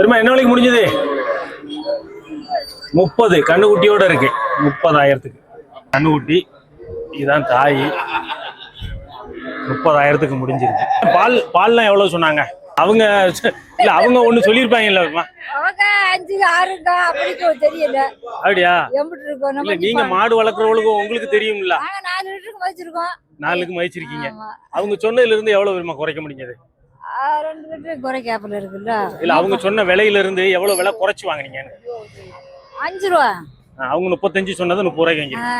பெருமா என்ன விலைக்கு முடிஞ்சது? முப்பது. கண்ணுக்குட்டியோட இருக்கு. முப்பதாயிரத்துக்கு. கண்ணுக்குட்டி இதுதான் தாய். முப்பதாயிரத்துக்கு முடிஞ்சிருக்கு. பால் பால்லாம் எவ்வளவு சொன்னாங்க? அவங்க இல்ல அவங்க ஒண்ணு தெரியல. அப்படியா? இல்ல நீங்க மாடு வளர்க்குறவங்களுக்கு உங்களுக்கு தெரியும்ல. நாலுக்கு மதிச்சிருக்கீங்க. அவங்க சொன்னதுல இருந்து எவ்வளவு பெருமா குறைக்க முடிஞ்சது? ரெண்டு லிட்டர் குறைக்காப்புல இருக்குல்ல இல்ல அவங்க சொன்ன விலையில இருந்து எவ்வளவு விலை குறைச்சு வாங்குனீங்க அஞ்சு ரூபா. அவங்க முப்பத்தஞ்சு சொன்னது முப்பது ரூபாய்க்கு வாங்கி ஆ.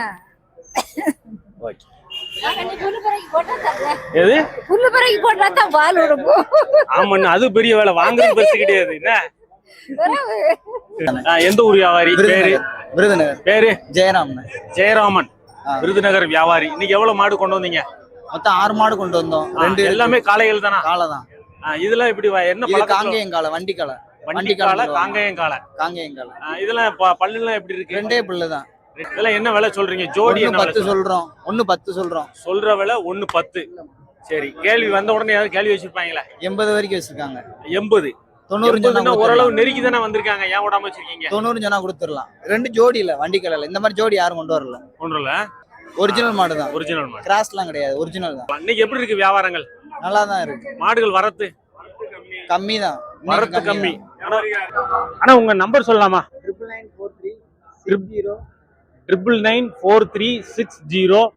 ஓகே. எது? புல்லு பிறகு போட்டா தான் பால் விடுவோம் ஆமாண்ணா அது பெரிய வேலை வாங்குறது பெருசு கிடையாது. என்ன? எந்த ஊர் வியாபாரி? பேரு? விருதுநகர். பேரு? ஜெயராம் ஜெயராமன். ஆ. விருதுநகர் வியாபாரி. இன்னைக்கு எவ்வளவு மாடு கொண்டு வந்தீங்க? மொத்தம் ஆறு மாடு கொண்டு வந்தோம். ரெண்டு எல்லாமே காளைகள் தானா? காலை தான் இதெல்லாம் இப்படி என்ன பழக்கம் காங்கேயம் காலை வண்டி காலை வண்டி காலை காங்கேயம் காலை காங்கேயம் காலை ஆ, இதெல்லாம் பல்லுலாம் எப்படி இருக்கு? ரெண்டே பிள்ளை தான் இதெல்லாம் என்ன விலை சொல்றீங்க? ஜோடி என்ன பத்து சொல்றோம். ஒண்ணு பத்து சொல்றோம். சொல்ற விலை ஒண்ணு பத்து. சரி கேள்வி வந்த உடனே யாராவது கேள்வி வச்சிருப்பாங்களா? எண்பது வரைக்கும் வச்சிருக்காங்க. எண்பது. தொண்ணூறு ஓரளவு. நெருக்கி தானே வந்திருக்காங்க. ஏன் விடாம வச்சிருக்கீங்க? தொண்ணூறு சொன்னா கொடுத்துடலாம். ரெண்டு ஜோடி இல்ல வண்டி கலையில இந்த மாதிரி ஜோடி யாரும் கொண்டு வரல. ஒன்றும் ஒரிஜினல் மாடு தான். ஒரிஜினல் மாடு. கிராஸ்லாம் கிடையாது ஒரிஜினல் தான். இன்னைக்கு எப்படி இருக்கு வியாபாரங்கள்? நல்லா தான் இருக்கு. மாடுகள் வரத்து? கம்மி தான். வரத்து கம்மி. ஆனா- உங்க நம்பர் சொல்லலாமா? Triple nine four three zero triple nine four three six zero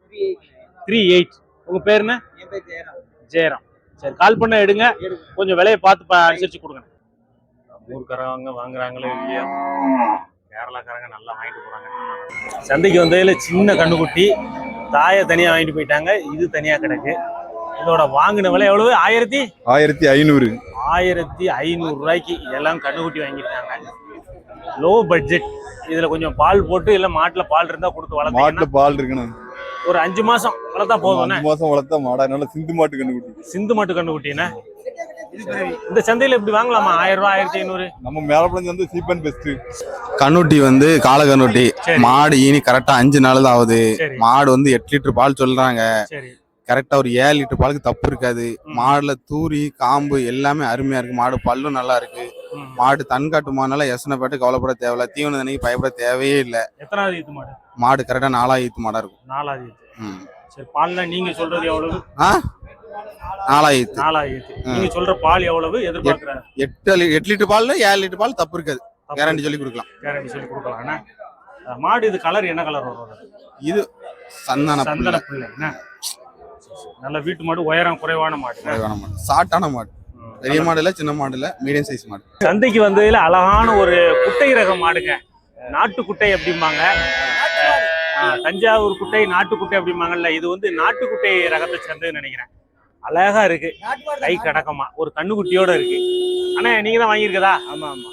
three eight உங்க பேர் என்ன? ஜெயராம். ஜெயராம். சரி கால் பண்ண எடுங்க. கொஞ்சம் விலையை பார்த்து பா- அனுசரிச்சு கொடுங்க. ஊர்க்காரங்க வாங்குறாங்களோ இல்லையா? கேரளாக்காரங்க நல்லா வாங்கிட்டு போறாங்க. சந்தைக்கு வந்ததுல சின்ன கண்ணுக்குட்டி தாயை தனியா வாங்கிட்டு போயிட்டாங்க. இது தனியா கிடக்கு. இதோட வாங்கின விலை எவ்வளவு? ஆயிரத்தி? ஆயிரத்தி ஐநூறு. ஆயிரத்தி ஐநூறு ரூபாய்க்கு எல்லாம் கண்ணுக்குட்டி வாங்கியிருக்காங்க. லோ பட்ஜெட் இதுல கொஞ்சம் பால் போட்டு இல்ல மாட்டுல பால் இருந்தா கொடுத்து மாட்டுல வளர்த்தீங்கன்னா பால் இருக்கணும். ஒரு அஞ்சு மாசம் வளர்த்தா போதும் அஞ்சு மாசம் வளர்த்தா மாடா நல்ல சிந்து மாட்டு கண்டுபிடி சிந்து மாட்டு கண்ணுக்குட்டினா இந்த சந்தையில இப்படி வாங்கலாமா? ஆயிரம் ரூபாய் ஆயிரத்தி ஐநூறு? நம்ம மேலப்படம் வந்து சீப் அண்ட் பெஸ்ட் கண்ணுட்டி வந்து கால கண்ணுட்டி. மாடு ஈனி கரெக்டா அஞ்சு நாள் தான் ஆகுது மாடு வந்து எட்டு லிட்டர் பால் சொல்றாங்க. கரெக்டா ஒரு ஏழு லிட்டர் பாலுக்கு தப்பு இருக்காது. மாடுல தூரி காம்பு எல்லாமே அருமையா இருக்கு. மாடு பல்லும் நல்லா இருக்கு. மாடு தன்காட்டு மாடுனால எசனை பாட்டு கவலைப்பட தேவையில்ல. தீவன தண்ணிக்கு பயப்பட தேவையே இல்ல. எத்தனாவது ஈத்து மாடு? மாடு கரெக்டா நாலாவது ஈத்து மாடா இருக்கும். நாலாவது ஈத்து. சரி நீங்க சொல்றது எவ்வளவு? ஈத்து ம். நீங்க சொல்ற பால் எவ்வளவு எதிர்பார்க்கிற எட்டு எட்டு லிட்டர் பால்ல ஏழு லிட்டர் பால் தப்பு இருக்காது. கேரண்டி சொல்லி கொடுக்கலாம். கேரண்டி சொல்லி கொடுக்கலாம். மாடு இது கலர் என்ன கலர் வரும் இது சந்தான சந்தன பிள்ளை என்ன. நல்ல வீட்டு மாடு உயரம் குறைவான மாடு? குறைவான மாடு. சாட்டான மாடு. பெரிய மாடு இல்ல சின்ன மாடு இல்ல மீடியம் சைஸ் மாடு. சந்தைக்கு வந்ததுல அழகான ஒரு குட்டை ரக மாடுங்க. நாட்டு குட்டை அப்படிம்பாங்க. தஞ்சாவூர் குட்டை நாட்டு குட்டை அப்படிம்பாங்கல்ல இது வந்து நாட்டு குட்டை ரகத்தை சேர்ந்ததுன்னு நினைக்கிறேன். அழகா இருக்கு. கை கடக்கமா. ஒரு கண்ணுக்குட்டியோட இருக்கு. அண்ணா நீங்க தான் வாங்கியிருக்கதா? ஆமா ஆமா.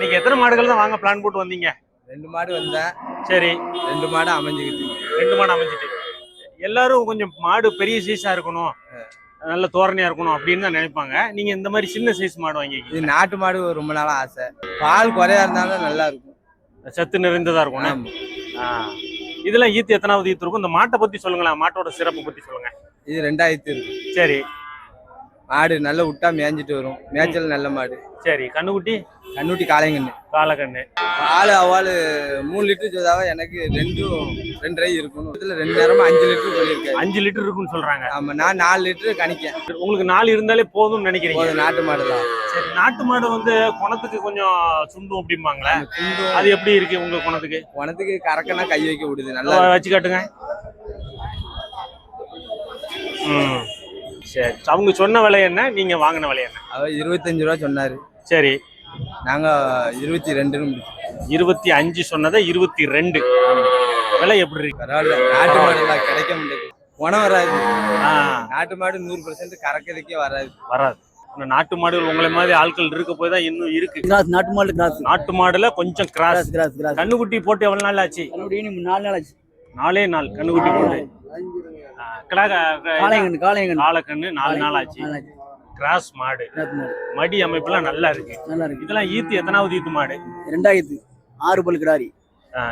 நீங்க எத்தனை மாடுகள் தான் வாங்க பிளான் போட்டு வந்தீங்க? ரெண்டு மாடு வந்தேன். சரி. ரெண்டு மாடு அமைஞ்சுக்கிட்டு. ரெண்டு மாடு அமைஞ்சிட்டு. எல்லாரும் கொஞ்சம் மாடு பெரிய சைஸா இருக்கணும் நல்ல தோரணையா இருக்கணும் அப்படின்னு தான் நினைப்பாங்க. நீங்க இந்த மாதிரி சின்ன சைஸ் மாடு வாங்கிருக்கீங்க இது நாட்டு மாடு ரொம்ப நாளா ஆசை. பால் குறையா இருந்தாலும் நல்லா இருக்கும். சத்து நிறைந்ததா இருக்கும். இதெல்லாம் ஈத்து எத்தனாவது ஈத்து இருக்கும்? இந்த மாட்டை பத்தி சொல்லுங்களேன். மாட்டோட சிறப்பு பத்தி சொல்லுங்க. இது ரெண்டாயிரத்து இருக்கு சரி. மாடு நல்லா விட்டா மேய்ஞ்சிட்டு வரும். மேய்ச்சல் நல்ல மாடு. சரி கண்ணுக்குட்டி? கண்ணுட்டி காளைங்கண்ணு. காலக்கண்ணு பால் அவாள் மூணு லிட்டர் சொதாவ எனக்கு ரெண்டும் ரெண்டரை இருக்கணும் இதுல ரெண்டு நேரமா அஞ்சு லிட்டர் சொல்லியிருக்காரு. அஞ்சு லிட்டர் இருக்குன்னு சொல்றாங்க. ஆமா நான் நாலு லிட்டர் கணிக்கேன். உங்களுக்கு நாலு இருந்தாலே போதும்னு நினைக்கிறீங்க. நாட்டு மாடு தான் சரி நாட்டு மாடு வந்து குணத்துக்கு கொஞ்சம் சுண்டும் அப்படிம்பாங்களே. அது எப்படி இருக்கு உங்க குணத்துக்கு? உனத்துக்கு கறக்கனா கை வைக்க விடுது நல்லா வச்சு காட்டுங்க சரி. அவங்க சொன்ன விலை என்ன? நீங்க வாங்கின விலை என்ன? அவர் இருபத்தஞ்சு ரூபா சொன்னாரு. சரி. நாங்க இருபத்தி ரெண்டுன்னு இருபத்தி அஞ்சு சொன்னதை இருபத்தி ரெண்டு. விலை எப்படி இருக்கு? பரவாயில்ல. நாட்டு மாடு எல்லாம் கிடைக்க முடியாது உணம் வராது. ஆ, நாட்டு மாடு நூறு பர்சன்ட் கறக்கிறதுக்கே வராது. வராது. நாட்டு மாடுகள் உங்களை மாதிரி ஆட்கள் இருக்க போய் தான் இன்னும் இருக்கு. கிராஸ் நாட்டு மாடு கிராஸ் நாட்டு மாடுல கொஞ்சம் கிராஸ் கிராஸ் கிராஸ் கண்ணுக்குட்டி போட்டு எவ்வளவு நாள் ஆச்சு? நாலு நாள் ஆச்சு. நாலே நாள் கண்ணுக்குட்டி போட்டு. ஆ, கிடா க- காளையங்கன்னு காளையங்கன்னு. காலக்கண்ணு நாலு நாள் ஆச்சு. கிராஸ் மாடு. மாடு. மடி அமைப்புலாம் நல்லா இருக்கு. நல்லா இருக்கு. இதெல்லாம் ஈத்து எத்தனாவது ஈத்து மாடு? ரெண்டாயிரத்து ஆறு பல் கிடாரி.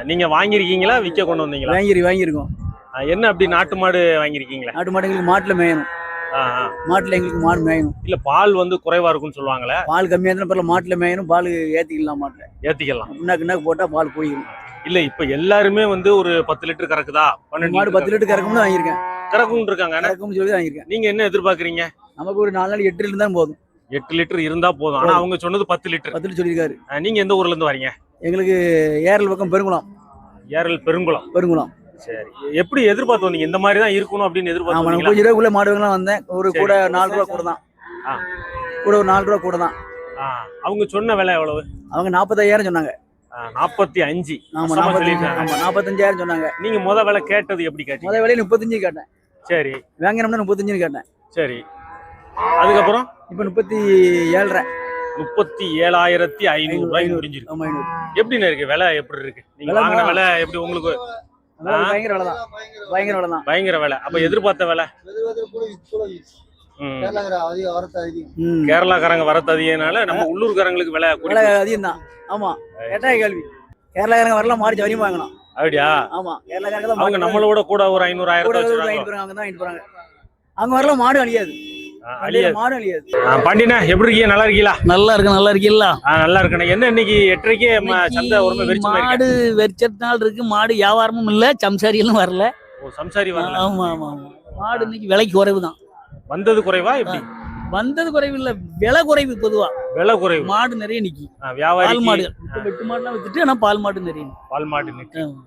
நீங்க வாங்கியிருக்கீங்களா? விற்க கொண்டு வந்தீங்களா? வாங்கி வாங்கியிருக்கோம். ஆ, என்ன அப்படி நாட்டு மாடு வாங்கியிருக்கீங்களா? நாட்டு மாடுங்களுக்கு மாட்டுல மேயணும். மாட்டுல எங்களுக்கு மாடு மேயணும் இல்ல பால் வந்து குறைவா இருக்கும்னு சொல்லுவாங்களே? பால் கம்மியா இருந்தாலும் பரவாயில்ல மாட்டுல மேயணும் பால் ஏத்திக்கலாம் மாட்டுல. ஏத்திக்கலாம். பின்னாக்கு போட்டா பால் போயிடும். இல்ல இப்ப எல்லாருமே வந்து ஒரு பத்து லிட்டர் கறக்குதா? பன்னெண்டு மாடு பத்து லிட்டர் கறக்கும்னு வாங்கியிருக்கேன். கறக்கும் இருக்காங்க. கறக்கும்னு சொல்லி வாங்கியிருக்கேன். நீங்க என்ன எதிர்பார்க்கறீங்க? நமக்கு ஒரு நாலு நாள் எட்டு லிட்டர் தான் போதும். எட்டு லிட்டர் இருந்தா போதும். ஆனா அவங்க சொன்னது பத்து லிட்டர். பத்து லிட்டர் சொல்லியிருக்காரு. நீங்க எந்த ஊர்ல இருந்து வரீங்க? எங்களுக்கு ஏரல் பக்கம் பெருங்குளம். ஏரல் பெருங்குளம். பெருங்குளம். சரி. எப்படி எதிர்பார்த்து வந்தீங்க இந்த மாதிரி தான் இருக்கணும் அப்படின்னு எதிர்பார்த்து? கொஞ்சம் ரூபாய்க்குள்ள மாடு வாங்கலாம் வந்தேன். ஒரு. கூட நாலு ரூபா கூட தான். கூட ஒரு நாலு ரூபா கூட தான். அவங்க சொன்ன விலை எவ்வளவு? அவங்க நாற்பத்தாயிரம் சொன்னாங்க. நாற்பத்தி அஞ்சு. ஆமா நாற்பத்தஞ்சாயிரம் சொன்னாங்க. நீங்க முத விலை கேட்டது எப்படி கேட்டீங்க? முத விலையை முப்பத்தஞ்சு கேட்டேன். சரி. வாங்கினோம்னா முப்பத்தஞ்சுன்னு கேட்டேன். சரி. அதுக்கப்புறம்? இப்போ முப்பத்தி ஏழரை. முப்பத்தி ஏழாயிரத்தி ஐநூறு ஐநூறு. முடிஞ்சிருக்கு. ஆமா ஐநூறு. எப்படின்னு இருக்கு? விலை எப்படி இருக்கு? நீங்க வாங்கின விலை எப்படி உங்களுக்கு. பயங்கர விலை தான். பயங்கர விலை தான். பயங்கர விலை. அப்ப எதிர்பார்த்த விலை. கேரளாக்காரங்க வரது அதிகனால நம்ம உள்ளூர்காரங்களுக்கு விலை அதிகம் தான் ஆமா. கேட்டா கேள்வி. கேரளாக்காரங்க வரலாம் மாறிச்சு வரையும் வாங்கலாம். அப்படியா? ஆமா. கேரளாக்காரங்க தான் அவங்க மாடு நம்மளோட கூட ஒரு ஐநூறு கூட ஆயிரத்தி கூட வாங்கிட்டு வச்சிருக்காங்க போறாங்க அவங்க தான் வாங்கிட்டு போறாங்க அவங்க வரலாம் மாடு அழியாது. அழியாது. மாடு அழியாது. ஆ, பாண்டியனா எப்படி இருக்கீங்க? நல்லா இருக்கீங்களா? நல்லா இருக்கு நல்லா இருக்கீங்களா? நல்லா இருக்கணும் என்ன இன்னைக்கு எட்டரைக்கே சந்தை ஒரு வெறிச்சு மாடு வெறிச்சது நாள் இருக்கு. மாடு வியாபாரமும் இல்ல சம்சாரியெல்லாம் வரல. ஓ சம்சாரி வரல. ஆமா ஆமா ஆமா. மாடு இன்னைக்கு விலைக்கு குறைவு தான் வந்தது குறைவா எப்படி? வந்தது குறைவு இல்ல விலை குறைவு பொதுவா. விலை குறைவு. மாடு நிறைய நிக்கி ஆ, வியாபாரி பால் மாடு வெட்டு மாடுலாம் வித்துட்டு ஆனா பால் மாடு நிறைய. பால் நிக்கு ஆமா.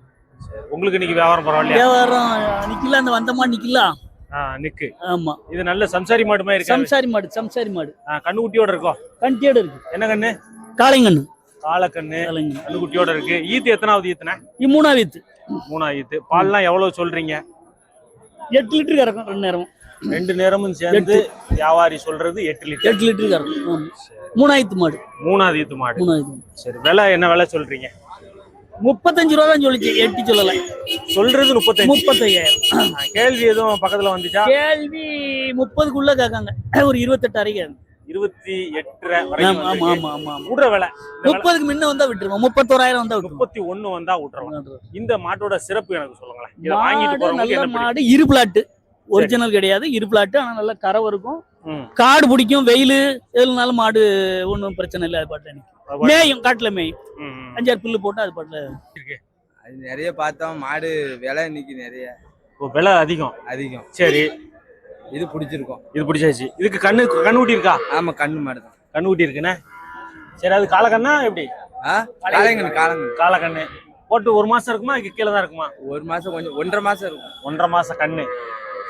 உங்களுக்கு இன்னைக்கு வியாபாரம் பரவாயில்லையா? வியாபாரம் நிக்கல அந்த வந்த மாடு நிக்கல? நிக்கு. ஆமா. இது நல்ல சம்சாரி மாடு மாதிரி இருக்கா? சம்சாரி மாடு சம்சாரி மாடு. கண்ணுக்குட்டியோட இருக்கோ? கண்டியோட இருக்கு. என்ன கண்ணு? காளைங்கண்ணு. காலக்கண்ணு காளைங்கண்ணு. கண்ணுக்குட்டியோட இருக்கு. ஈத்து எத்தனாவது ஈத்துன இது மூணா வித்து மூணாவது ஈத்து. பால்லாம் எவ்வளவு சொல்றீங்க? எட்டு லிட்டர் கறக்கும் ரெண்டு நேரம் ரெண்டு நேரமும் சேர்ந்து வியாபாரி சொல்றது எட்டு லிட்டர். எட்டு லிட்டர் கறக்கும். மூணாயிரத்து மாடு. மூணாவது ஈத்து மாடு. மூணாயிரத்து சரி விலை என்ன விலை சொல்றீங்க? முப்பத்தஞ்சு ரூபா தான் சொல்லிச்சு. எட்டு சொல்லல. சொல்றது முப்பத்தஞ்சு. முப்பத்தையாயிரம் ஆ, கேள்வி எதுவும் பக்கத்துல வந்துச்சா? கேள்வி முப்பதுக்குள்ள கேட்காங்க. ஒரு இருபத்தெட்டு அரைக்காங்க இருபத்தி எட்டரை. விடுற விலை. முப்பதுக்கு முன்ன வந்தா விட்டுருவோம். முப்பத்தோராயிரம் வந்தா விட்டுருவோம். முப்பத்தி ஒண்ணு வந்தா விட்டுறோம் இந்த மாட்டோட சிறப்பு எனக்கு சொல்லுங்களேன். நல்ல? மாடு இரு பிளாட்டு. ஒரிஜினல் கிடையாது. இரு பிளாட்டு ஆனா நல்ல கறவை இருக்கும். காடு பிடிக்கும் வெயில் எதுனாலும் மாடு ஒன்றும் பிரச்சனை இல்லை அது பாட்டில். மேயும் காட்டுல மேயும். அஞ்சாறு புல்லு போட்டு அது பாட்டில் அது நிறைய பார்த்தோம். மாடு விலை இன்னைக்கு நிறைய. விலை அதிகம். அதிகம். சரி. இது பிடிச்சிருக்கோம். இது பிடிச்சாச்சு. இதுக்கு கண்ணு கண்ணுக்குட்டி இருக்கா? ஆமா கண்ணு மாடு தான் கண்ணுக்குட்டி இருக்குண்ணே சரி அது காலக்கண்ணா எப்படி? ஆ? காளைங்கண்ணு காளைங்கண்ணு. காலக்கண்ணு போட்டு ஒரு மாசம் இருக்குமா? இதுக்கு கீழே தான் இருக்குமா? ஒரு மாசம் கொஞ்சம் ஒன்றரை மாசம் இருக்கும். ஒன்றரை மாசம் கண்ணு.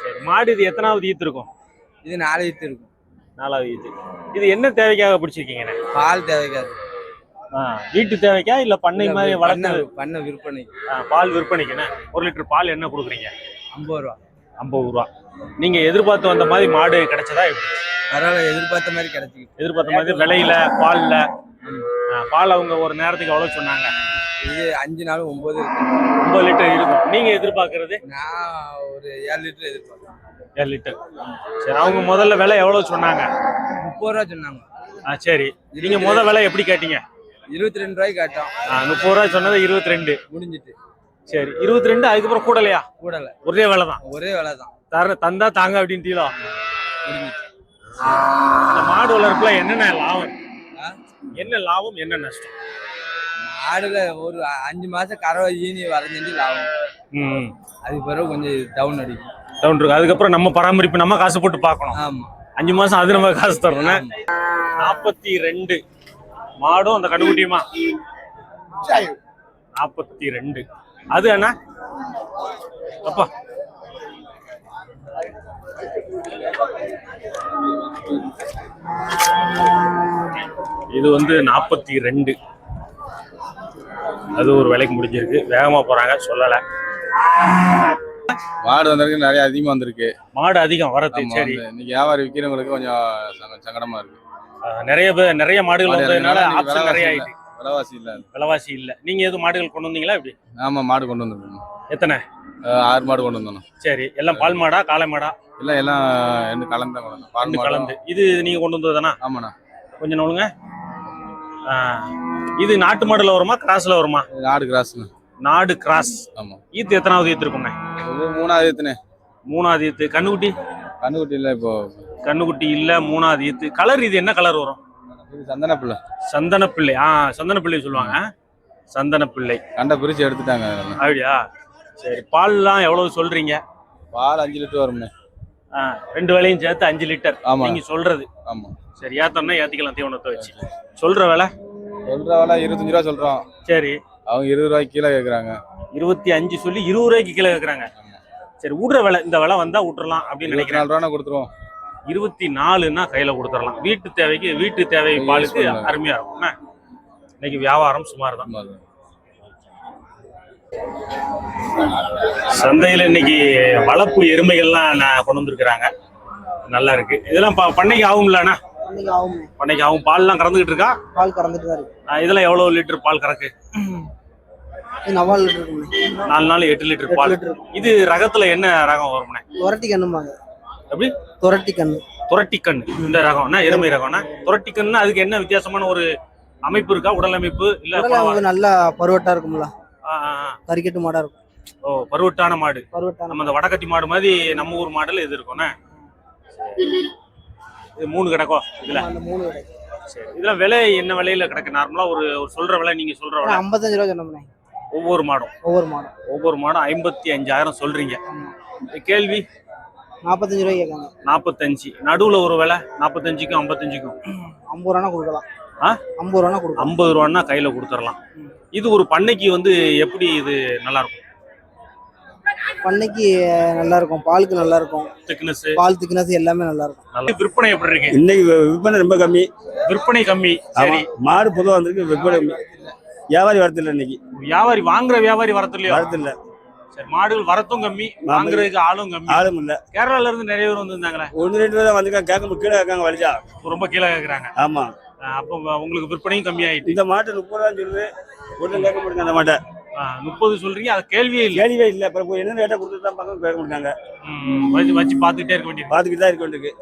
சரி மாடு இது எத்தனாவது ஈத்து இருக்கும்? இது நாலு ஈத்து இருக்கும். நாலாவது இது என்ன தேவைக்காக பிடிச்சிருக்கீங்கண்ணே? பால் தேவைக்காது. ஆ, வீட்டு தேவைக்கா இல்ல பண்ணை மாதிரி வளர்த்து பண்ண விற்பனை. பால் விற்பனைக்குண்ணே? ஒரு லிட்டர் பால் என்ன கொடுக்குறீங்க? ஐம்பது ரூபா. ஐம்பது ரூபா. நீங்க எதிர்பார்த்து வந்த மாதிரி மாடு கிடைச்சதா பரவாயில்ல எதிர்பார்த்த மாதிரி கிடைச்சிக்கிட்டு எதிர்பார்த்த மாதிரி விலையில பால்ல. பால் அவங்க ஒரு நேரத்துக்கு எவ்வளவு சொன்னாங்க? இது அஞ்சு நாள் ஒன்பது ஒன்பது லிட்டர் இருக்கும். நீங்க எதிர்பார்க்கறது? நான் ஒரு ஏழு லிட்டர் எதிர்பார்த்தேன் ஏழு லிட்டர். சரி அவங்க முதல்ல விலை எவ்வளவு சொன்னாங்க? முப்பது ரூபா சொன்னாங்க. ஆ சரி. நீங்க முத விலை எப்படி கேட்டீங்க? இருபத்தி ரெண்டு ரூபாய்க்கு காட்டும். ஆ, முப்பது ரூபா சொன்னது இருபத்தி ரெண்டு. முடிஞ்சிட்டு. சரி இருபத்தி ரெண்டு அதுக்கப்புறம் கூடலையா? கூடல. ஒரே விலை தான். ஒரே விலை தான். தர தந்தா தாங்க அப்படின்ட்டீங்களோ முடிஞ்சிட்டு. இந்த மாடு வளர்ப்புல என்னென்ன லாபம்? என்ன லாபம் என்ன நஷ்டம்? மாடுல ஒரு அஞ்சு மாசம் கறவை ஈனி வரைஞ்சி லாபம். ம். அது பிறகு கொஞ்சம் டவுன் அடிக்கும். டவுன் இருக்கு. அதுக்கப்புறம் நம்ம பராமரிப்பு நம்ம காசு போட்டு பார்க்கணும். ஆமா. அஞ்சு மாசம் அது நம்ம காசு தரணும் நாற்பத்தி ரெண்டு மாடும் அந்த கண்டுக்குட்டியுமா நாற்பத்தி ரெண்டு அது அண்ணா? அப்பா. இது வந்து நாற்பத்தி ரெண்டு அது ஒரு விலைக்கு முடிஞ்சிருக்கு. வேகமா போறாங்க சொல்லல. மாடு வந்திருக்கு நிறைய அதிகமா வந்திருக்கு. மாடு அதிகம் வரது சரி. இன்னைக்கு வியாபாரி விற்கிறவங்களுக்கு கொஞ்சம் சங்க- சங்கடமா இருக்கு. நிறைய பேர் நிறைய மாடுகள் மாடு வந்ததுனால ஆப்ஷன் நிறைய ஆயிட்டு. விலைவாசி இல்ல. விலைவாசி இல்ல. நீங்க எதுவும் மாடுகள் கொண்டு வந்தீங்களா இப்படி ஆமா மாடு கொண்டு வந்திருக்கோம். எத்தனை? ஆறு மாடு கொண்டு வந்தோம். சரி எல்லாம் பால் மாடா காளை மாடா? எல்லாம் எல்லாம் ரெண்டு கலந்து கொண்டு வந்தோம். பால் மாடு கலந்து. இது நீங்க கொண்டு வந்ததுதானா? ஆமாண்ணா. கொஞ்சம் நோளுங்க இது நாட்டு மாடுல வருமா கிராஸ்ல வருமா? ஆடு கிராஸ்ண்ணா. நாடு கிராஸ். ஆமா. ஈத்து எத்தனாவது ஈத்து இருக்கும்ண்ணே இது மூணாவது எத்தனை மூணாவது ஈத்து. கண்ணுக்குட்டி? கண்ணுக்குட்டி இல்ல இப்போ. கண்ணுக்குட்டி இல்ல மூணாவது ஈத்து. கலர் இது என்ன கலர் வரும்? இது சந்தன பிள்ளை சந்தன பிள்ளை ஆ சந்தன பிள்ளை சொல்லுவாங்க. சந்தன பிள்ளை கண்டை பிரிச்சு எடுத்துட்டாங்க அதெல்லாம். அப்படியா? சரி பால்லாம் எவ்வளவு சொல்றீங்க? பால் அஞ்சு லிட்டர் வரும்ண்ணே ஆ, ரெண்டு வேலையும் சேர்த்து அஞ்சு லிட்டர். ஆமா. நீங்க சொல்றது. ஆமா. சரி ஏத்தம்னா ஏத்திக்கலாம் தீவனத்தை வச்சு. சொல்ற விலை? சொல்ற விலை இருபத்தஞ்சு ரூபா சொல்றோம். சரி. அவங்க இருபது ரூபாய்க்கு கீழே கேக்குறாங்க. இருபத்தி அஞ்சு சொல்லி இருபது ரூபாய்க்கு கீழே கேக்குறாங்க. சரி விடுற விலை இந்த விலை வந்தா விட்டுறலாம் அப்படின்னு நினைக்கிறேன் நாலு ரூபா கொடுத்துருவோம். இருபத்தி நாலுன்னா கையில கொடுத்துடலாம் வீட்டு தேவைக்கு வீட்டு தேவை பாலுக்கு பண்ணலாம். அருமையா இருக்கும்? இன்னைக்கு வியாபாரம் சுமார் தான். சந்தையில இன்னைக்கு வளர்ப்பு எருமைகள்லாம் நான் கொண்டு வந்திருக்கிறாங்க. நல்லா இருக்கு. இதெல்லாம் பண்ணைக்கு ஆகும்லண்ணா இன்னைக்கு ஆகும் பண்ணைக்கு ஆகும் பால்லாம் கறந்துகிட்டு இருக்கா? பால் கறந்துட்டு தான் இருக்கு. ஆ, இதெல்லாம் எவ்வளவு லிட்டர் பால் கறக்கு? நாலு நாள் எட்டு லிட்டர் பால். இது ரகத்துல என்ன ரகம் வரும்ண்ணே துரட்டி கண்ணுமாங்க எப்படி? துரட்டி கண்ணு. துரட்டி கண். இந்த ரகம்னா எருமை ரகம்னா துரட்டி கண்ணுனா அதுக்கு என்ன வித்தியாசமான ஒரு அமைப்பு இருக்கா? உடல் அமைப்பு இல்ல நல்லா பருவட்டா இருக்கும்ல. கறிக்கட்டு மாடா இருக்கும். ஓ பருவட்டான மாடு. பருவட்டான நம்ம இந்த வடக்கத்தி மாடு மாதிரி நம்ம ஊர் மாடல் இது இருக்கும்ண்ணே இது மூணு கிடக்கோ? இதுல? அந்த மூணு கடை சரி. இதுல விலை என்ன விலையில கிடக்கு? நார்மலா ஒரு ஒரு சொல்ற விலை நீங்க சொல்ற விலை. ஐம்பத்தஞ்சு ரூபா சொன்னோம்ண்ணே ஒவ்வொரு மாடும். ஒவ்வொரு மாடும். ஒவ்வொரு மாடும் ஐம்பத்தி அஞ்சாயிரம் சொல்றீங்க. கேள்வி? நாற்பத்தஞ்சு ரூபாய் கேட்காங்க நாற்பத்தஞ்சு நடுவுல ஒரு விலை நாற்பத்தஞ்சுக்கும் ஐம்பத்தஞ்சுக்கும். ஐம்பது ரூபானா கொடுக்கலாம். ஆ? ஐம்பது ரூபானா கொடுக்கலாம். ஐம்பது ரூபான்னா கையில கொடுத்துடலாம். இது ஒரு பண்ணைக்கு வந்து எப்படி இது நல்லா இருக்கும்? பண்ணைக்கு நல்லா இருக்கும் பாலுக்கு நல்லா இருக்கும் திக்னஸ் பால் திக்னஸ் எல்லாமே நல்லா இருக்கும் நல்ல விற்பனை எப்படி இருக்கு? இன்னைக்கு வி- விற்பனை ரொம்ப கம்மி. விற்பனை கம்மி. ஆமா. மாடு பொதுவாக வந்திருக்கு விற்பனை கம்மி. வியாபாரி வரதில்லை இன்னைக்கு. வியாபாரி வாங்குற வியாபாரி வரது இல்லையா வரதில்ல. சரி மாடுகள் வரத்தும் கம்மி வாங்குறதுக்கு ஆளும் கம்மி. ஆளும் இல்ல. கேரளால இருந்து நிறைய பேர் வந்திருந்தாங்களே? ஒன்று ரெண்டு பேர் தான் வந்திருக்காங்க. கேட்க கீழே இருக்காங்க வலிச்சா? ரொம்ப கீழே கேக்குறாங்க. ஆமா. அப்போ உங்களுக்கு விற்பனையும் கம்மியாயிட்டு. இந்த மாட்டு முப்பது ரூபா சொல்லுது. ஒன்றும் கேட்க மாட்டாங்க அந்த மாட்டை. முப்பது சொல்றீங்க அது கேள்வியே இல்லை. கேள்வியே இல்லை. அப்புறம் என்ன ரேட்டை கொடுத்து தான் பார்க்க கேட்க மாட்டாங்க ம், வச்சு வச்சு பார்த்துக்கிட்டே இருக்க வேண்டியது. பார்த்துக்கிட்டு தான் இருக்க வேண்டியது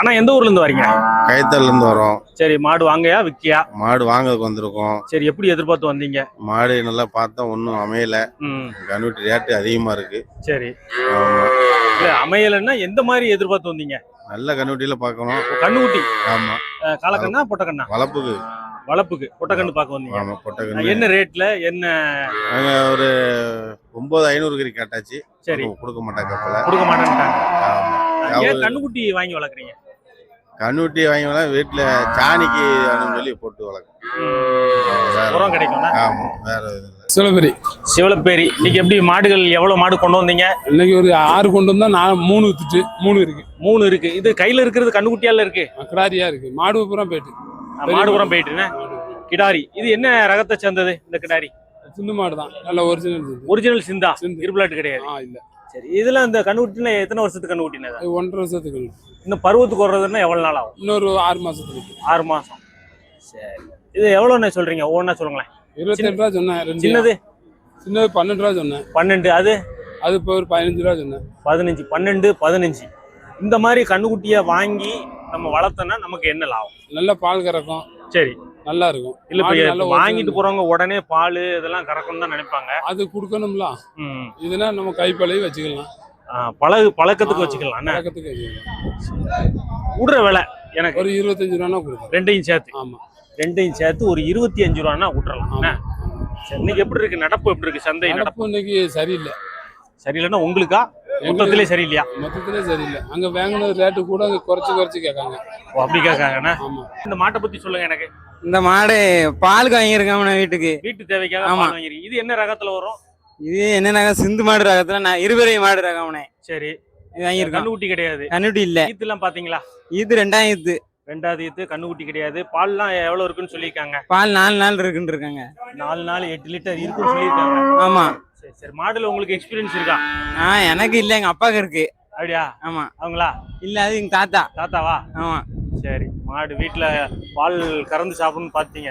ஆனா எந்த ஊர்ல இருந்து வரீங்க? கைத்தல்ல இருந்து வரோம். சரி மாடு வாங்கயா விக்கியா? மாடு வாங்கறதுக்கு வந்திருக்கோம். சரி எப்படி எதிர்பார்த்து வந்தீங்க? மாடு நல்லா பார்த்தா ஒன்றும் அமையல. கன்வெர்ட் ரேட்டு அதிகமா இருக்கு. சரி. இல்ல அமையலைன்னா எந்த மாதிரி எதிர்பார்த்து வந்தீங்க? நல்ல கன்வெர்ட்டில பார்க்கணும். கண்ணுக்குட்டி? ஆமா. காலக்கண்ணா பொட்டக்கண்ணா? வளர்ப்புக்கு. வளப்புக்கு பொட்டக்கண்ணு பார்க்க வந்தீங்க. ஆமா பொட்டை அஹ் கன்று என்ன ரேட்ல என்ன? ஒரு ஒன்பது ஐநூறு கறி கேட்டாச்சு. சரி. கொடுக்க மாட்டாங்க கப்பல கொடுக்க மாட்டேன்ட்டாங்க. கண்ணுக்குட்டி வாங்கி வளர்க்குறீங்க? கண்ணுட்டி வாங்கி வீட்டுல சாணிக்கு வேணும்னு சொல்லி போட்டு வளர்க்கும் உரம் கிடைக்கும்னா ஆமா வேற இல்ல. சிவபெரி சிவலப்பேரி இன்னைக்கு எப்படி மாடுகள் எவ்வளவு மாடு கொண்டு வந்தீங்க? இன்னைக்கு ஒரு ஆறு கொண்டு வந்தா நான் மூணு வித்துட்டு மூணு இருக்கு. மூணு இருக்கு. இது கையில இருக்கிறது கண்ணுக்குட்டியால இருக்கு? கிடாரியா இருக்கு. மாடு பூரா போயிட்டு. அஹ் மாடு. புறம் போயிட்டுன்னு கிடாரி. இது என்ன ரகத்தை சேர்ந்தது இந்த கிடாரி? சிந்து மாடு தான். நல்ல ஒரிஜினல் ஒரிஜினல் சிந்தா? சிந்து. இருபிளாட்டு கிடையாது. இல்ல. சரி இதுல இந்த கண்ணுக்குட்டில எத்தனை வருஷத்துக்கு கண்ணுக்குட்டினது? அது ஒன்றரை வருஷத்துக்கு. இன்னும் பருவத்துக்கு வர்றதுன்னா எவ்வளவு நாள் ஆகும்? இன்னொரு ஆறு மாசத்துக்கு. ஆறு மாசம். சரி. இது எவ்வளோண்ணே சொல்றீங்க? ஒவ்வொன்றா சொல்லுங்களேன். இருபத்தெட்டு ரூபா சொன்னேன் ரெண்டு சின்னது? சின்னது பன்னெண்டு ரூபா சொன்னேன். பன்னெண்டு. அது? அது இப்போ ஒரு பதினஞ்சு ரூபா சொன்னேன். பதினஞ்சு. பன்னெண்டு பதினஞ்சு. இந்த மாதிரி கண்ணுக்குட்டியை வாங்கி நம்ம வளர்த்தோன்னா நமக்கு என்ன லாபம்? நல்ல பால் கறக்கும். சரி. நல்லா இருக்கும். இல்ல வாங்கிட்டு. போறவங்க உடனே பால் இதெல்லாம் கறக்கணும்னு தான் நினைப்பாங்க. அது கொடுக்கணும்ல. இதுனா நம்ம கைப்பழையும் வச்சுக்கலாம். பழகு பழக்கத்துக்கு வச்சுக்கலாம்? பழக்கத்துக்கு வச்சுக்கலாம். விடுற விலை எனக்கு ஒரு இருபத்தஞ்சு ரூபானா கொடுக்கும் ரெண்டையும் சேர்த்து. ஆமா. ரெண்டையும் சேர்த்து ஒரு இருபத்தி அஞ்சு ரூபான்னா விட்டுறலாம் இன்னைக்கு எப்படி இருக்கு? நடப்பு எப்படி இருக்கு? சந்தை நடப்பு நடப்பு. இன்னைக்கு சரியில்லை. சரியில்லைன்னா உங்களுக்கா? மொத்தத்திலே சரியில்லையா? மொத்தத்திலே சரியில்லை. அங்க வாங்கின ரேட்டு கூட அங்க குறைச்சு குறைச்சு கேட்காங்க. ஓ, அப்படி கேட்காங்கண்ணா? ஆமா. இந்த மாட்டை பத்தி சொல்லுங்க எனக்கு. இந்த மாடு பாலுக்கு வாங்கியிருக்காம வீட்டுக்கு. வீட்டு தேவைக்காக ஆமா. பால் வாங்கிருக்கீங்க இது என்ன ரகத்துல வரும்? இது என்ன ரகம் சிந்து மாடு ரகத்துல நான் இருபெரிய மாடு ரகம்னே சரி. இது வாங்கியிருக்கோம் கண்ணுக்குட்டி கிடையாது. கண்ணுட்டி இல்ல. ஈத்துலாம் பாத்தீங்களா? இது ரெண்டாயிரம் இது ரெண்டாவது ஈத்து கண்ணுக்குட்டி கிடையாது. பால்லாம் எவ்வளவு இருக்குன்னு சொல்லியிருக்காங்க? பால் நாலு நாள் இருக்குன்னு இருக்காங்க. நாலு நாள் எட்டு லிட்டர் இருக்குன்னு சொல்லியிருக்காங்க. ஆமா. சரி சரி. மாடுல உங்களுக்கு எக்ஸ்பீரியன்ஸ் இருக்கா? ஆ எனக்கு இல்ல. எங்க அப்பாவுக்கு இருக்கு. அப்படியா? ஆமா. அவங்களா? இல்ல அது எங்க தாத்தா. தாத்தாவா? ஆமா. சரி. மாடு வீட்டுல பால் கறந்து சாப்பிடணும்னு பாத்தீங்க.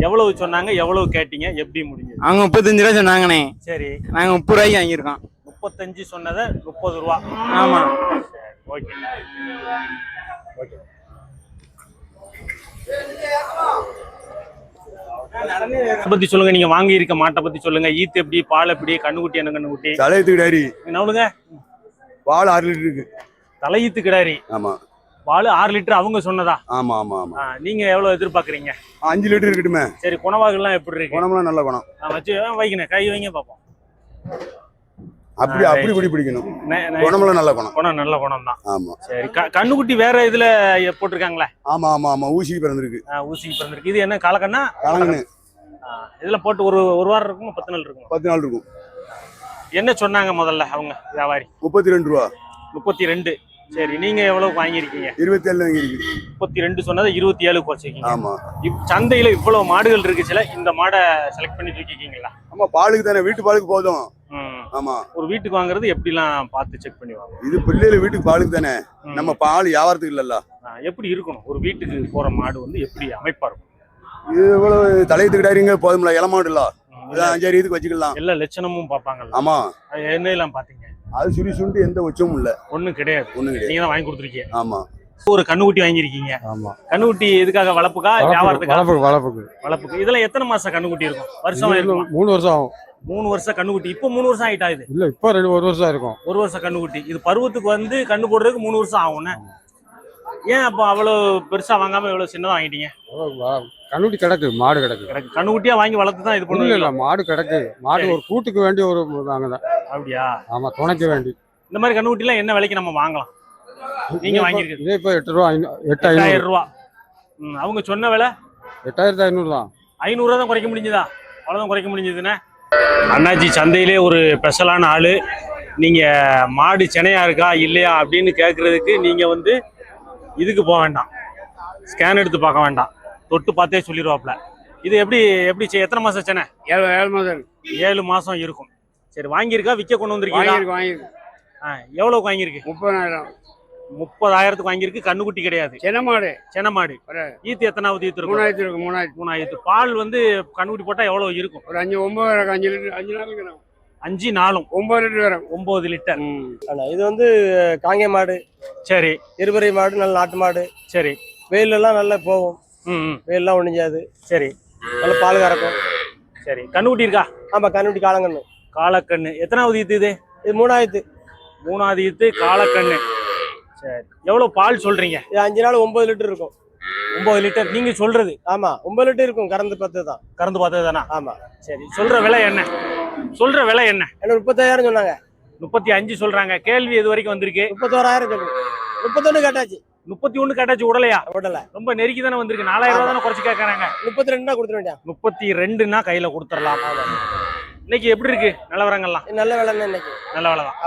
எவ்வளவு சொன்னாங்க? எவ்வளவு கேட்டீங்க? எப்படி முடிஞ்சது? அவங்க முப்பத்தஞ்சு ரூபா சொன்னாங்கண்ணே. சரி. நாங்க முப்பது ரூபாய்க்கு வாங்கியிருக்கோம். முப்பத்தஞ்சு சொன்னதை முப்பது ரூபா. ஆமா. ஓகே. ஓகே. பத்தி சொல்லுங்க நீங்க வாங்கி இருக்க மாட்டை பத்தி சொல்லுங்க. ஈத்து எப்படி பால் எப்படி கண்ணுக்குட்டி என்ன கண்ணுக்குட்டி? தலையத்துக்கு டாரி நவளுங்க பால் ஆறு லிட்டர் இருக்கு. தலையீத்து கிடாரி. ஆமா. பால் ஆறு லிட்டர் அவங்க சொன்னதா? ஆமா ஆமா ஆமா. நீங்க எவ்வளவு எதிர்பார்க்கறீங்க? அஞ்சு லிட்டர் இருக்கட்டுமே. சரி குணவாகலாம் எப்படி இருக்கு? குணம்லாம் நல்ல குணம். வச்சு வைக்கணும். கை வைங்க பார்ப்போம் அப்படி அப்படி பிடி பிடிக்கணும் குணம்லாம் நல்ல குணம். குணம் நல்ல குணம் தான் ஆமா. சரி கண்ணுக்குட்டி வேற இதுல போட்டிருக்காங்களே? ஆமா ஆமா ஆமா. ஊசிக்கு பிறந்திருக்கு. ஊசிக்கு பிறந்திருக்கு. இது என்ன காலக்கண்ணா. ஆ, இதுல போட்டு ஒரு ஒரு வாரம் இருக்கும்? பத்து நாள் இருக்கும்? பத்து நாள் இருக்கும். என்ன சொன்னாங்க முதல்ல அவங்க வியாபாரி? முப்பத்தி ரெண்டு ரூபா. முப்பத்தி ரெண்டு. சரி நீங்க எவ்வளவு வாங்கியிருக்கீங்க? இருபத்தி ஏழு வாங்கியிருக்கு முப்பத்தி ரெண்டு சொன்னதை இருபத்தி ஏழுக்கு வச்சிருக்கீங்க ஆமா சந்தையில இவ்வளவு மாடுகள் இருக்குச்சுல இந்த மாடை செலக்ட் பண்ணிட்டு இருக்கீங்களா? ஆமா பாலுக்கு தானே வீட்டு பாலுக்கு போதும். ஆமா. ஒரு வீட்டுக்கு வாங்குறது எப்படிலாம் பார்த்து செக் பண்ணி வாங்க? இது பிள்ளைகள் வீட்டுக்கு பாலுக்கு தானே. நம்ம பால் வியாபாரத்துக்கு இல்லல்ல. எப்படி இருக்கணும்? ஒரு வீட்டுக்கு போற மாடு வந்து எப்படி அமைப்பா இருக்கும்? இது இவ்வளவு தலையத்து கிடாரிங்க போதும்ல இளமாடு இல்ல அஞ்சாறு இதுக்கு வச்சுக்கலாம். எல்லா லட்சணமும் பார்ப்பாங்கல்ல. ஆமா. அது என்னெல்லாம் பாத்தீங்க அது சுரி சுண்டு எந்த உச்சமும் இல்ல. ஒண்ணும் கிடையாது. ஒண்ணும் கிடையாது. நீங்க தான் வாங்கி கொடுத்துருக்கீங்க. ஆமா. ஒரு கண்ணுக்குட்டி வாங்கியிருக்கீங்க. ஆமா. கண்ணுக்குட்டி எதுக்காக வளர்ப்புக்கா? வியாபாரத்துக்கா? வளர்ப்புக்கு வளர்ப்புக்கு. வளர்ப்புக்கு. இதெல்லாம் எத்தனை மாசம் கண்ணுக்குட்டி இருக்கும்? வருஷம் இருக்குமா மூணு வருஷம் ஆகும். மூணு வருஷம் கண்ணுக்குட்டி. இப்போ மூணு வருஷம் ஆயிட்டா இது? இல்ல இப்போ ரெண்டு ஒரு வருஷம் இருக்கும் ஒரு வருஷம் கண்ணுக்குட்டி. இது பருவத்துக்கு வந்து கண்ணு போடுறதுக்கு மூணு வருஷம் ஆகும்ண்ணே ஏன் அப்போ அவ்வளோ பெருசா வாங்காம இவ்வளவு சின்னதா வாங்கிட்டீங்க? கண்ணுட்டி கிடக்கு மாடு கிடக்கு. எனக்கு கண்ணுக்குட்டியா வாங்கி வளர்த்து தான் இது ஒண்ணும் இல்ல மாடு கிடக்கு. மாடு. ஒரு கூட்டுக்கு வேண்டி ஒரு வாங்கதான் அப்படியா? ஆமா துணைக்க வேண்டி. இந்த மாதிரி கண்ணுக்குட்டிலாம் என்ன விலைக்கு நம்ம வாங்கலாம்? நீங்க வாங்கியிருக்கீங்க இதே இப்போ எட்டு ரூபா எட்டு ஐநூறு ரூபா. ம், அவங்க சொன்ன விலை? எட்டாயிரத்தி ஐநூறு தான் ஐநூறுரூவா தான் குறைக்க முடிஞ்சதா? அவ்வளோதான் குறைக்க முடிஞ்சதுண்ணே அண்ணாச்சி சந்தையிலே ஒரு ஸ்பெஷலான ஆள். நீங்கள் மாடு சென்னையா இருக்கா இல்லையா அப்படின்னு கேட்குறதுக்கு நீங்கள் வந்து இதுக்கு போக வேண்டாம். ஸ்கேன் எடுத்து பார்க்க வேண்டாம். தொட்டு பார்த்தே சொல்லிடுவாப்ல இது எப்படி எப்படி எத்தனை மாதம் சென்னை? ஏழு ஏழு மாதம். ஏழு மாதம் இருக்கும். சரி வாங்கியிருக்கா விற்க கொண்டு வந்திருக்கீங்களா? வாங்கியிருக்கு ஆ எவ்வளோக்கு வாங்கியிருக்கு? முப்பதாயிரம். முப்பதாயிரத்துக்கு வாங்கியிருக்கு கண்ணுக்குட்டி கிடையாது. சின்ன மாடு. சென்னை மாடு. ஒரு ஈத்து எத்தனாவது ஈத்து இருக்கும்? மூணாயிரத்தி இருக்கு மூணாயிரத்தி மூணாயிரத்து. பால் வந்து கண்ணுக்குட்டி போட்டால் எவ்வளோ இருக்கும்? ஒரு அஞ்சு ஒன்பது அஞ்சு லிட்டர் அஞ்சு நாள் இருக்கிறோம் அஞ்சு நாளும். ஒன்பது லிட்டர் வரும் ஒன்பது லிட்டர். இது வந்து காங்கை மாடு சரி. இருபறை மாடு நல்ல நாட்டு மாடு. சரி. வெயிலெல்லாம் நல்லா போகும். ம் ம், வெயிலெல்லாம் ஒழிஞ்சாது சரி. நல்ல பால் கறக்கும். சரி. கண்ணுக்குட்டி இருக்கா? ஆமா கண்ணுட்டி காலங்கன்னு காலக்கண்ணு. எத்தனாவது ஈத்து இது? இது மூணாயிரத்து. மூணாவது ஈத்து காலக்கண்ணு. சரி. எவ்வளவு பால் சொல்றீங்க? இது அஞ்சு நாள் ஒன்பது லிட்டர் இருக்கும். ஒன்பது லிட்டர். நீங்க சொல்றது. ஆமா ஒன்பது லிட்டர் இருக்கும். கறந்து பத்து தான் கறந்து பார்த்தது தானா ஆமா. சரி. சொல்ற விலை என்ன? சொல்ற விலை என்ன? என்ன முப்பத்தாயிரம் சொன்னாங்க. முப்பத்தி அஞ்சு சொல்றாங்க. கேள்வி இது வரைக்கும் வந்திருக்கு. முப்பத்தோராயிரம் சொல்லுங்க முப்பத்தொன்னு கேட்டாச்சு. முப்பத்தி ஒண்ணு கட்டாச்சு உடலையா? விடல ரொம்ப நெருக்கி தானே வந்திருக்கு. நாலாயிரம் ரூபாய் தானே குறைச்சு கேட்கறாங்க முப்பத்தி ரெண்டு கொடுத்துட வேண்டியா முப்பத்தி ரெண்டுன்னா கையில கொடுத்துடலாம். இன்னைக்கு எப்படி இருக்கு? நிலவரங்கள்லாம் நல்ல வேலை இன்னைக்கு. நல்ல வேலை தான்